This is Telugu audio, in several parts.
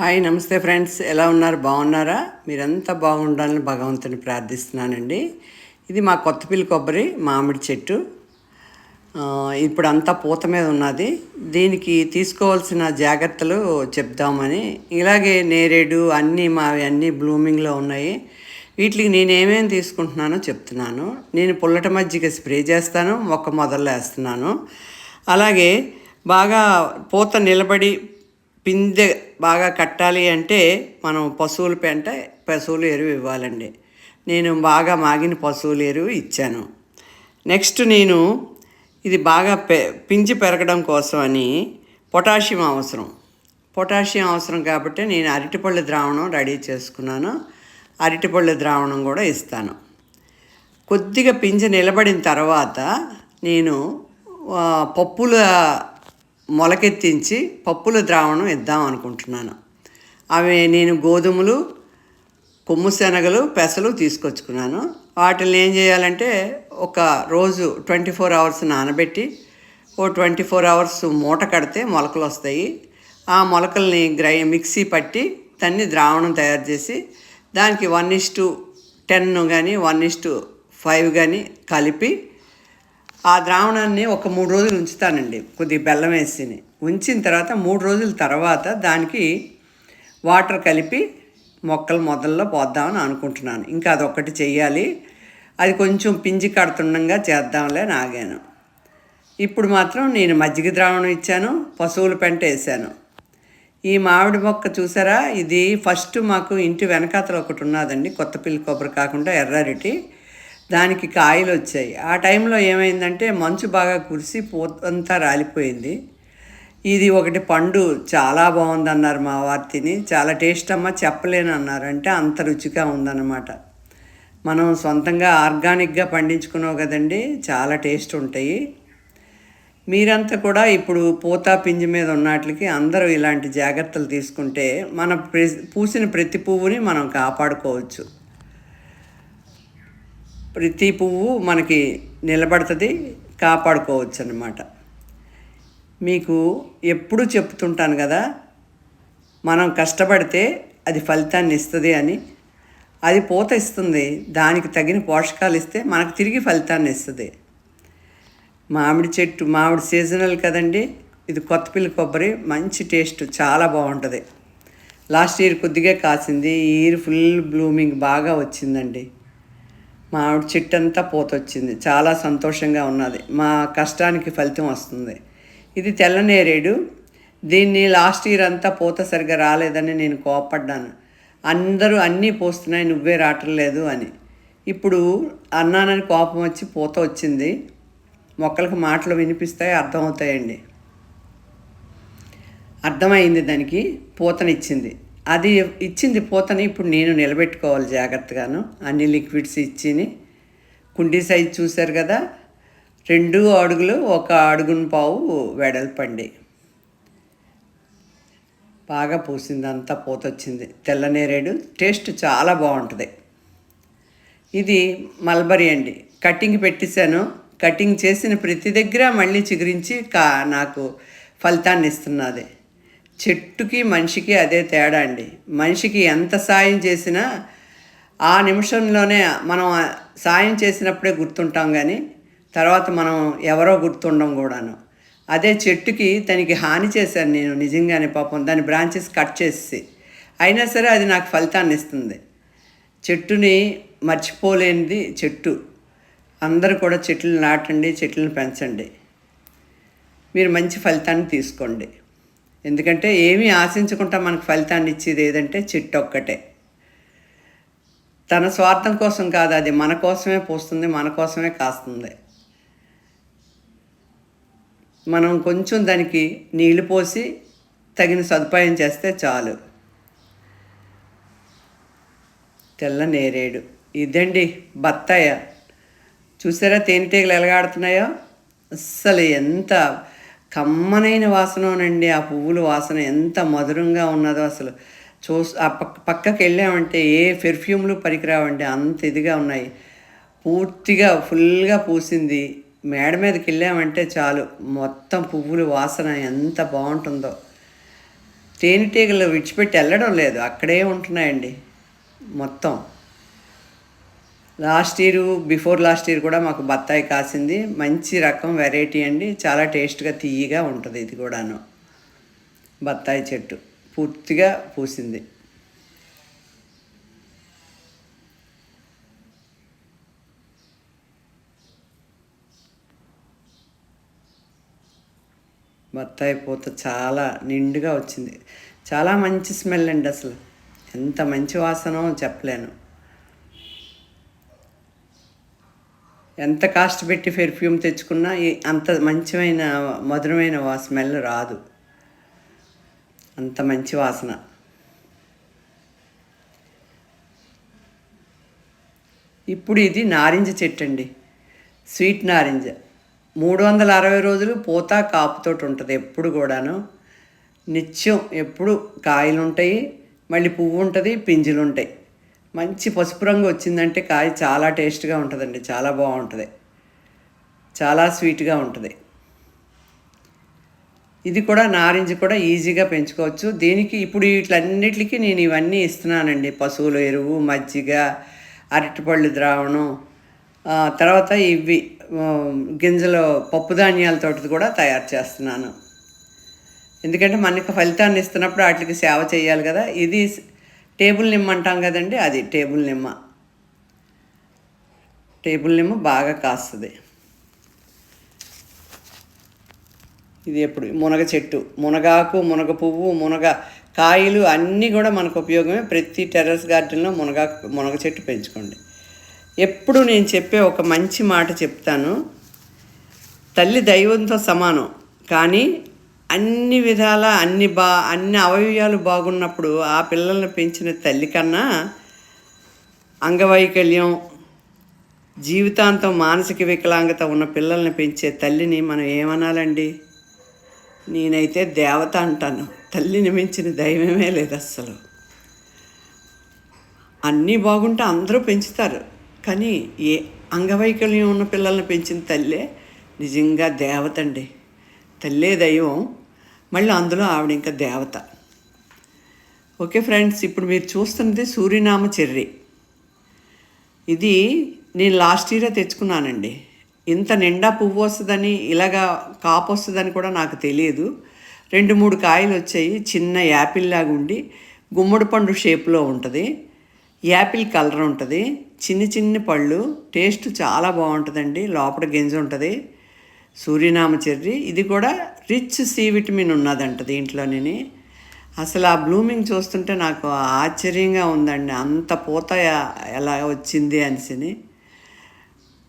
హాయ్ నమస్తే ఫ్రెండ్స్. ఎలా ఉన్నారు? బాగున్నారా? మీరంతా బాగుండాలని భగవంతుని ప్రార్థిస్తున్నానండి. ఇది మా కొత్తపిల్లి కొబ్బరి మామిడి చెట్టు. ఇప్పుడు అంతా పూత మీద ఉన్నది. దీనికి తీసుకోవాల్సిన జాగ్రత్తలు చెప్దామని. ఇలాగే నేరేడు అన్నీ మావి అన్నీ బ్లూమింగ్లో ఉన్నాయి. వీటికి నేను ఏమేమి తీసుకుంటున్నానో చెప్తున్నాను. నేను పుల్లట మజ్జిగ స్ప్రే చేస్తాను మొక్క మొదలు వేస్తున్నాను. అలాగే బాగా పూత నిలబడి పిందె బాగా కట్టాలి అంటే మనం పశువుల పెంట పశువుల ఎరువు ఇవ్వాలండి. నేను బాగా మాగిన పశువుల ఎరువు ఇచ్చాను. నెక్స్ట్ నేను ఇది బాగా పె పించి పెరగడం కోసం అని పొటాషియం అవసరం. పొటాషియం అవసరం కాబట్టి నేను అరటిపళ్ళ ద్రావణం రెడీ చేసుకున్నాను. అరటిపళ్ళ ద్రావణం కూడా ఇస్తాను. కొద్దిగా పింజ నిలబడిన తర్వాత నేను పప్పుల మొలకెత్తించి పప్పుల ద్రావణం ఇద్దాం అనుకుంటున్నాను. అవి నేను గోధుమలు కొమ్ము శనగలు పెసలు తీసుకొచ్చుకున్నాను. వాటిని ఏం చేయాలంటే ఒక రోజు ట్వంటీ ఫోర్ అవర్స్ నానబెట్టి ఓ ట్వంటీ ఫోర్ అవర్స్ మూట కడితే మొలకలు వస్తాయి. ఆ మొలకల్ని గ్రై మిక్సీ పట్టి దాన్ని ద్రావణం తయారు చేసి దానికి వన్ ఇస్ టు టెన్ కానీ వన్ ఇస్ టు ఫైవ్ కానీ కలిపి ఆ ద్రావణాన్ని ఒక మూడు రోజులు ఉంచుతానండి. కొద్దిగా బెల్లం వేసి ఉంచిన తర్వాత మూడు రోజుల తర్వాత దానికి వాటర్ కలిపి మొక్కలు మొదల్లో పోద్దామని అనుకుంటున్నాను. ఇంకా అదొక్కటి చేయాలి అది కొంచెం పింజి కడుతుండగా చేద్దాంలే అని ఆగాను. ఇప్పుడు మాత్రం నేను మజ్జిగ ద్రావణం ఇచ్చాను పశువుల పెంట వేసాను. ఈ మామిడి మొక్క చూసారా? ఇది ఫస్ట్ మాకు ఇంటి వెనకాతల ఒకటి ఉన్నదండి. కొత్త పిల్లి కొబ్బరి కాకుండా ఎర్రరిటి. దానికి కాయలు వచ్చాయి. ఆ టైంలో ఏమైందంటే మంచు బాగా కురిసి పోతంతా రాలిపోయింది. ఇది ఒకటి పండు చాలా బాగుందన్నారు మా వారు తిని చాలా టేస్ట్ అమ్మ చెప్పలేను అన్నారు అంటే అంత రుచిగా ఉందన్నమాట. మనం సొంతంగా ఆర్గానిక్గా పండించుకున్నావు కదండి చాలా టేస్ట్ ఉంటాయి. మీరంతా కూడా ఇప్పుడు పూత పింజి మీద ఉన్నట్లకి అందరూ ఇలాంటి జాగ్రత్తలు తీసుకుంటే మన ప్రె- పూసిన ప్రతి పువ్వుని మనం కాపాడుకోవచ్చు. ప్రతి పువ్వు మనకి నిలబడుతుంది కాపాడుకోవచ్చు అన్నమాట మీకు ఎప్పుడు చెప్తుంటాను కదా మనం కష్టపడితే అది ఫలితాన్ని ఇస్తుంది అని. అది పూత ఇస్తుంది దానికి తగిన పోషకాలు ఇస్తే మనకు తిరిగి ఫలితాన్ని ఇస్తుంది. మామిడి చెట్టు మామిడి సీజనల్ కదండి ఇది కొత్తపిల్లి కొబ్బరి మంచి టేస్ట్ చాలా బాగుంటుంది. లాస్ట్ ఇయర్ కొద్దిగా కాసింది ఈ ఇయర్ ఫుల్ బ్లూమింగ్ బాగా వచ్చిందండి. మామిడి చెట్టు అంతా పూత వచ్చింది చాలా సంతోషంగా ఉన్నది. మా కష్టానికి ఫలితం వస్తుంది. ఇది తెల్లనేరేడు దీన్ని లాస్ట్ ఇయర్ అంతా పూత సరిగా రాలేదని నేను కోపడ్డాను అందరూ అన్నీ పోస్తున్నాయి నువ్వే రావట్లేదు అని. ఇప్పుడు అన్నానని కోపం వచ్చి పూత వచ్చింది. మొక్కలకు మాటలు వినిపిస్తాయి అర్థమవుతాయండి. అర్థమైంది దానికి. పూతనిచ్చింది. అది ఇచ్చింది పూతని ఇప్పుడు నేను నిలబెట్టుకోవాలి జాగ్రత్తగాను. అన్ని లిక్విడ్స్ ఇచ్చిని. కుండీ సైజ్ చూశారు కదా రెండు అడుగులు ఒక అడుగును పావు వెడల్పండి. బాగా పూసింది అంతా పూత వచ్చింది టేస్ట్ చాలా బాగుంటుంది. ఇది మల్బరీ అండి. కటింగ్ పెట్టేశాను. కటింగ్ చేసిన ప్రతి దగ్గర మళ్ళీ చిగురించి కా నాకు ఫలితాన్ని ఇస్తున్నది. చెట్టుకి మనిషికి అదే తేడా అండి. మనిషికి ఎంత సాయం చేసినా ఆ నిమిషంలోనే మనం సాయం చేసినప్పుడే గుర్తుంటాం కానీ తర్వాత మనం ఎవరో గుర్తుండం కూడాను. అదే చెట్టుకి దానికి హాని చేశాను నేను నిజంగానే పాపం. దాని బ్రాంచెస్ కట్ చేసి. అయినా సరే అది నాకు ఫలితాన్ని ఇస్తుంది. చెట్టుని మర్చిపోలేనిది చెట్టు. అందరూ కూడా చెట్లు నాటండి చెట్లను పెంచండి. మీరు మంచి ఫలితాన్ని తీసుకోండి. ఎందుకంటే ఏమీ ఆశించకుండా మనకు ఫలితాన్ని ఇచ్చేది ఏదంటే చెట్టు ఒక్కటే. తన స్వార్థం కోసం కాదు అది మన కోసమే పోస్తుంది మన కోసమే కాస్తుంది. మనం కొంచెం దానికి నీళ్ళు పోసి తగిన సదుపాయం చేస్తే చాలు. తెల్ల నేరేడు. ఇదండి బత్తాయ. చూసారా తేనెటీగలు ఎలగాడుతున్నాయో అస్సలు ఎంత కమ్మనైన వాసనండి ఆ పువ్వుల వాసన ఎంత మధురంగా ఉన్నదో అసలు. చూ ఆ పక్క పక్కకి వెళ్ళామంటే ఏ పెర్ఫ్యూమ్లు పనికిరావండి అంత ఇదిగా ఉన్నాయి. పూర్తిగా ఫుల్గా పూసింది. మేడ మీదకి వెళ్ళామంటే చాలు. మొత్తం పువ్వుల వాసన ఎంత బాగుంటుందో. తేనెటీగలు విడిచిపెట్టి వెళ్ళడం లేదు. అక్కడే ఉంటున్నాయండి. మొత్తం. Last year before last year కూడా మాకు బత్తాయి కాసింది. మంచి రకం వెరైటీ అండి. చాలా టేస్ట్గా తీయగా ఉంటుంది ఇది కూడాను. బత్తాయి చెట్టు. పూర్తిగా పూసింది. బత్తాయి పూత చాలా నిండుగా వచ్చింది. చాలా మంచి స్మెల్ అండి అసలు. ఎంత మంచి వాసనో చెప్పలేను. ఎంత కాస్ట్ పెట్టి పెర్ఫ్యూమ్ తెచ్చుకున్నా ఈ- అంత మంచిమైన మధురమైన వా స్మెల్ రాదు. అంత మంచి వాసన. ఇప్పుడు ఇది నారింజ చెట్టు అండి స్వీట్ నారింజ. మూడు వందల అరవై రోజులు పూత కాపుతోటి ఉంటుంది ఎప్పుడు కూడాను. నిత్యం ఎప్పుడు కాయలు ఉంటాయి మళ్ళీ పువ్వు ఉంటుంది పింజులు ఉంటాయి మంచి పసుపు రంగు వచ్చిందంటే కాయ చాలా టేస్ట్గా ఉంటుందండి చాలా బాగుంటుంది. చాలా స్వీట్గా ఉంటుంది. ఇది కూడా నారింజ కూడా ఈజీగా పెంచుకోవచ్చు. దీనికి ఇప్పుడు వీటిలన్నిటికీ నేను ఇవన్నీ ఇస్తున్నానండి. పశువుల ఎరువు మజ్జిగ అరటిపళ్ళు ద్రావణం తర్వాత ఇవి గింజలు పప్పు ధాన్యాలతోటి కూడా తయారు చేస్తున్నాను. ఎందుకంటే మనకి ఫలితాన్ని ఇస్తున్నప్పుడు వాటికి సేవ చేయాలి కదా. ఇది టేబుల్ నిమ్మ అంటాం కదండి అది టేబుల్ నిమ్మ. టేబుల్ నిమ్మ బాగా కాస్తుంది. ఇది ఎప్పుడు? మునగ చెట్టు. మునగాకు మునగ పువ్వు మునగ కాయలు అన్నీ కూడా మనకు ఉపయోగమే. ప్రతి టెర్రస్ గార్డెన్లో మునగాకు మునగ చెట్టు పెంచుకోండి. ఎప్పుడు నేను చెప్పే ఒక మంచి మాట చెప్తాను. తల్లి దైవంతో సమానం. కానీ అన్ని విధాల అన్ని బా అన్ని అవయవాలు బాగున్నప్పుడు ఆ పిల్లల్ని పెంచిన తల్లి కన్నా అంగవైకల్యం జీవితాంతం మానసిక వికలాంగత ఉన్న పిల్లల్ని పెంచే తల్లిని మనం ఏమనాలండి? నేనైతే దేవత అంటాను. తల్లిని మించిన దైవమే లేదు అస్సలు. అన్నీ బాగుంటే అందరూ పెంచుతారు. కానీ ఏ అంగవైకల్యం ఉన్న పిల్లల్ని పెంచిన తల్లే నిజంగా దేవత అండి తల్లే దైవం. మళ్ళీ అందులో ఆవిడ ఇంకా దేవత. ఓకే ఫ్రెండ్స్ ఇప్పుడు మీరు చూస్తున్నది సూర్యనామ చెర్రి. ఇది నేను లాస్ట్ ఇయరే తెచ్చుకున్నానండి. ఇంత నిండా పువ్వు వస్తుందని ఇలాగా కాపు వస్తుందని కూడా నాకు తెలియదు. రెండు మూడు కాయలు వచ్చాయి. చిన్న యాపిల్ లాగా ఉండి గుమ్మడి పండు షేప్లో ఉంటుంది. యాపిల్ కలర్ ఉంటుంది. చిన్ని చిన్ని పళ్ళు. టేస్ట్ చాలా బాగుంటుందండి. లోపల గింజ ఉంటుంది. Surinam cherry. ఇది కూడా రిచ్ సి విటమిన్ ఉన్నదంట దీంట్లోని అసలు ఆ బ్లూమింగ్ చూస్తుంటే నాకు ఆశ్చర్యంగా ఉందండి. అంత పూత ఎలా వచ్చింది అనిసిని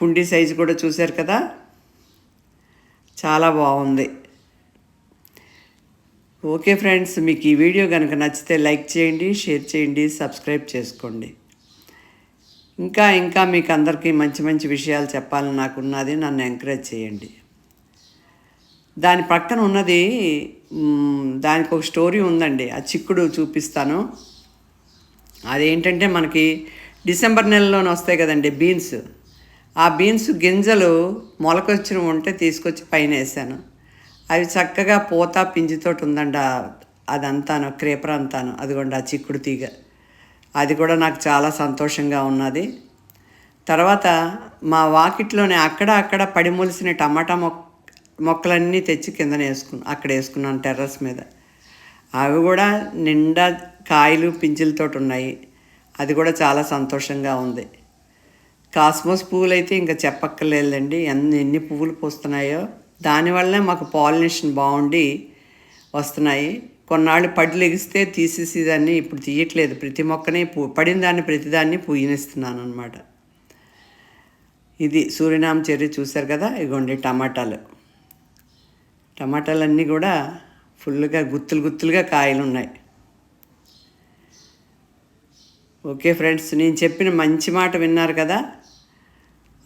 కుండీ సైజు కూడా చూశారు కదా? చాలా బాగుంది. ఓకే ఫ్రెండ్స్ మీకు ఈ వీడియో కనుక నచ్చితే లైక్ చేయండి షేర్ చేయండి సబ్స్క్రైబ్ చేసుకోండి. ఇంకా ఇంకా మీకు అందరికీ మంచి మంచి విషయాలు చెప్పాలని నాకు ఉన్నది నన్ను ఎంకరేజ్ చేయండి. దాని పక్కన ఉన్నది దానికి ఒక స్టోరీ ఉందండి. ఆ చిక్కుడు చూపిస్తాను. అదేంటంటే మనకి డిసెంబర్ నెలలోనే వస్తాయి కదండి బీన్స్. ఆ బీన్స్ గింజలు మొలకొచ్చిన ఉంటే తీసుకొచ్చి పైన వేసాను. అవి చక్కగా పూత పింజితోటి ఉందండి అదంతాను క్రేపర్ అంతాను. అదిగోండి ఆ చిక్కుడు తీగ. అది కూడా నాకు చాలా సంతోషంగా ఉన్నది. తర్వాత మా వాకిట్లోనే అక్కడ అక్కడ పడి మొలిసిన టమాటా మొక్క మొక్కలన్నీ తెచ్చి కిందన వేసుకున్నాను అక్కడ వేసుకున్నాను టెర్రస్ మీద. అవి కూడా నిండా కాయలు పింఛలతో ఉన్నాయి. అది కూడా చాలా సంతోషంగా ఉంది. కాస్మోస్ పువ్వులు అయితే ఇంకా చెప్పక్కర్లేదండి ఎన్ని ఎన్ని పువ్వులు పూస్తున్నాయో. దానివల్లనే మాకు పాలినేషన్ బాగుండి వస్తున్నాయి. కొన్నాళ్ళు పడి లెగిస్తే తీసేసి దాన్ని ఇప్పుడు తీయట్లేదు. ప్రతి మొక్కని పూ పడిన దాన్ని ప్రతిదాన్ని పూయనిస్తున్నాను అనమాట ఇది సూర్యనామ చెర్రీ చూశారు కదా? ఇగోండి టమాటాలు. టమాటాలన్నీ కూడా ఫుల్గా గుత్తులు గుత్తులుగా కాయలు ఉన్నాయి ఓకే ఫ్రెండ్స్ నేను చెప్పిన మంచి మాట విన్నారు కదా?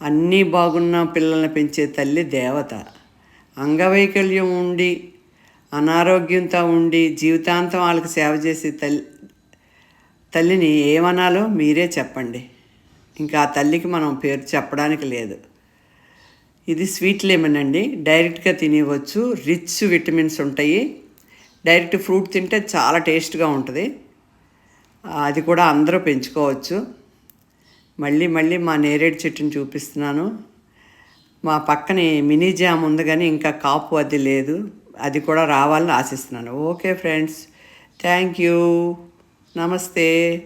అన్నీ బాగున్న పిల్లల్ని పెంచే తల్లి దేవత. అంగవైకల్యం ఉండి అనారోగ్యంతో ఉండి జీవితాంతం వాళ్ళకి సేవ చేసే తల్లి తల్లిని ఏమనాలో మీరే చెప్పండి. ఇంకా ఆ తల్లికి మనం పేరు చెప్పడానికి లేదు. ఇది స్వీట్ లెమన్ అండి. డైరెక్ట్గా తినేవచ్చు రిచ్ విటమిన్స్ ఉంటాయి. డైరెక్ట్ ఫ్రూట్ తింటే చాలా టేస్ట్గా ఉంటుంది. అది కూడా అందరూ పెంచుకోవచ్చు. మళ్ళీ మళ్ళీ మా నేరేడు చెట్టుని చూపిస్తున్నాను. మా పక్కనే మినీ జామ్ ఉంది కానీ ఇంకా కాపు అది లేదు. అది కూడా రావాలని ఆశిస్తున్నాను. Okay friends. Thank you. నమస్తే.